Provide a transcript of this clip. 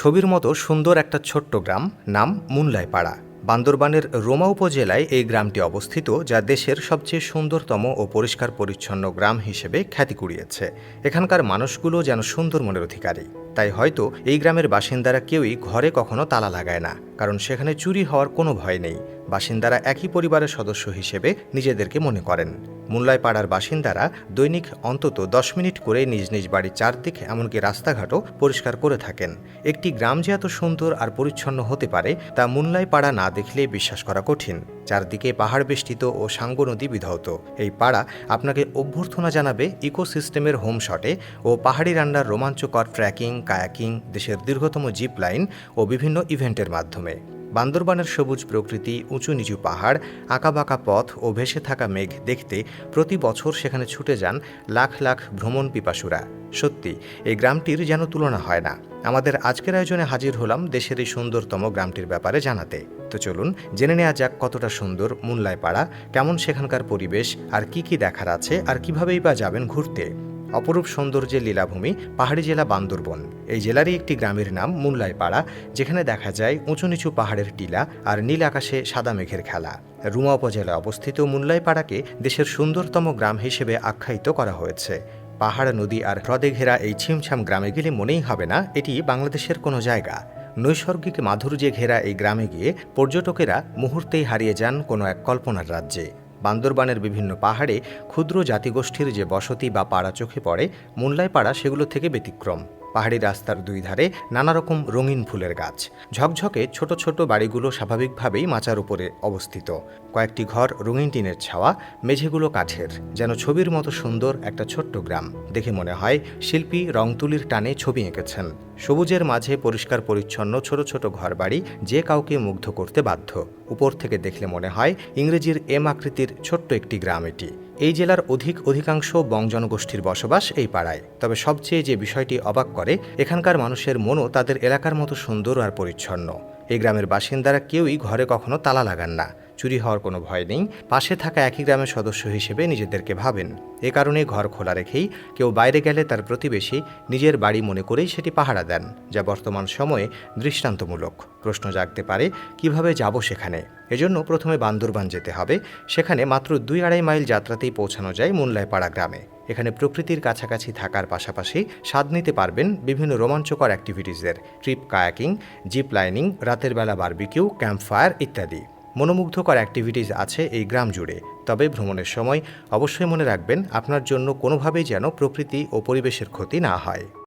ছবির মতো সুন্দর একটা ছোট্ট গ্রাম, নাম মুনলাই পাড়া বান্দরবানের রোমা উপজেলায় এই গ্রামটি অবস্থিত, যা দেশের সবচেয়ে সুন্দরতম ও পরিষ্কার পরিচ্ছন্ন গ্রাম হিসেবে খ্যাতি কুড়িয়েছে। এখানকার মানুষগুলো যেন সুন্দর মনের অধিকারী। তাই হয়তো এই গ্রামের বাসিন্দারা কেউই ঘরে কখনো তালা লাগায় না, কারণ সেখানে চুরি হওয়ার কোনো ভয় নেই। বাসিন্দারা একই পরিবারের সদস্য হিসেবে নিজেদেরকে মনে করেন। মুল্লায় পাড়ার বাসিন্দারা দৈনিক অন্তত দশ মিনিট করে নিজ নিজ বাড়ির চারদিক, এমনকি রাস্তাঘাটও পরিষ্কার করে থাকেন। একটি গ্রাম যে এত সুন্দর আর পরিচ্ছন্ন হতে পারে, তা মুল্লাই পাড়া না দেখলে বিশ্বাস করা কঠিন। চারদিকে পাহাড় বেষ্টিত ও সাঙ্গ নদী বিধৌত। এই পাড়া আপনাকে অভ্যর্থনা জানাবে ইকোসিস্টেমের হোম শটে ও পাহাড়ি রান্নার রোমাঞ্চকর ট্রেকিং কায়াকিং, দেশের দীর্ঘতম জিপ লাইন ও বিভিন্ন ইভেন্টের মাধ্যমে। বান্দরবানের সবুজ প্রকৃতি, উঁচু নিচু পাহাড়, আঁকাবাঁকা পথ ও ভেসে থাকা মেঘ দেখতে প্রতি বছর সেখানে ছুটে যান লাখ লাখ ভ্রমণ পিপাসুরা। সত্যি, এই গ্রামটির যেন তুলনা হয় না। আমাদের আজকের আয়োজনে হাজির হলাম দেশের এই সুন্দরতম গ্রামটির ব্যাপারে জানাতে। তো চলুন, জেনে নেওয়া যাক কতটা সুন্দর মুল্লায় পাড়া কেমন সেখানকার পরিবেশ, আর কি কি দেখার আছে, আর কিভাবেই বা যাবেন ঘুরতে। অপরূপ সৌন্দর্যের লীলাভূমি, পাহাড়ি জেলা বান্দরবন। এই জেলারই একটি গ্রামের নাম মুল্লাই পাড়া যেখানে দেখা যায় উঁচু নিচু পাহাড়ের টিলা আর নীল আকাশে সাদা মেঘের খেলা। রুমা উপজেলায় অবস্থিত মুল্লাই পাড়াকে দেশের সুন্দরতম গ্রাম হিসেবে আখ্যায়িত করা হয়েছে। পাহাড়, নদী আর হ্রদে ঘেরা এই ছিমছাম গ্রামে গেলে মনেই হবে না, এটি বাংলাদেশের কোনো জায়গা। নৈসর্গিক মাধুর্যে ঘেরা এই গ্রামে গিয়ে পর্যটকেরা মুহূর্তেই হারিয়ে যান কোনো এক কল্পনার রাজ্যে। বান্দরবানের বিভিন্ন পাহাড়ে ক্ষুদ্র জাতিগোষ্ঠীর যে বসতি বা পাড়া চোখে পড়ে মুল্লাই পাড়া সেগুলো থেকে ব্যতিক্রম। পাহাড়ি রাস্তার দুই ধারে নানা রকম রঙিন ফুলের গাছ। ঝকঝকে ছোট ছোট বাড়িগুলো স্বাভাবিকভাবেই মাচার উপরে অবস্থিত। কয়েকটি ঘর রঙিন টিনের ছাওয়া, মেঝেগুলো কাঠের। যেন ছবির মতো সুন্দর একটা ছোট্ট গ্রাম। দেখে মনে হয় শিল্পী রং তুলির টানে ছবি এঁকেছেন। সবুজের মাঝে পরিষ্কার পরিচ্ছন্ন ছোট ছোট ঘরবাড়ি যে কাউকে মুগ্ধ করতে বাধ্য। উপর থেকে দেখলে মনে হয় ইংরেজির এম আকৃতির ছোট্ট একটি গ্রাম এটি। এই জেলার অধিক অধিকাংশ বং জনগোষ্ঠীর বসবাস এই পাড়ায়। তবে সবচেয়ে যে বিষয়টি অবাক করে, এখানকার মানুষের মনও তাদের এলাকার মতো সুন্দর আর পরিচ্ছন্ন। এই গ্রামের বাসিন্দারা কেউই ঘরে কখনো তালা লাগান না। চুরি হওয়ার কোনো ভয় নেই। পাশে থাকা একই গ্রামের সদস্য হিসেবে নিজেদেরকে ভাবেন। এ কারণে ঘর খোলা রেখেই কেউ বাইরে গেলে তার প্রতিবেশী নিজের বাড়ি মনে করেই সেটি পাহারা দেন, যা বর্তমান সময়ে দৃষ্টান্তমূলক। প্রশ্ন জাগতে পারে, কীভাবে যাব সেখানে? এজন্য প্রথমে বান্দরবান যেতে হবে। সেখানে মাত্র দুই আড়াই মাইল যাত্রাতেই পৌঁছানো যায় মুল্লাইপাড়া গ্রামে। এখানে প্রকৃতির কাছাকাছি থাকার পাশাপাশি স্বাদ নিতে পারবেন বিভিন্ন রোমাঞ্চকর অ্যাক্টিভিটিসের ট্রিপ কায়াকিং, জিপ লাইনিং, রাতের বেলা বারবিকিউ ক্যাম্প ফায়ার ইত্যাদি। মনোমুগ্ধকর অ্যাক্টিভিটিস আছে এই গ্রাম জুড়ে। তবে ভ্রমণের সময় অবশ্যই মনে রাখবেন, আপনার জন্য কোনোভাবেই যেন প্রকৃতি ও পরিবেশের ক্ষতি না হয়।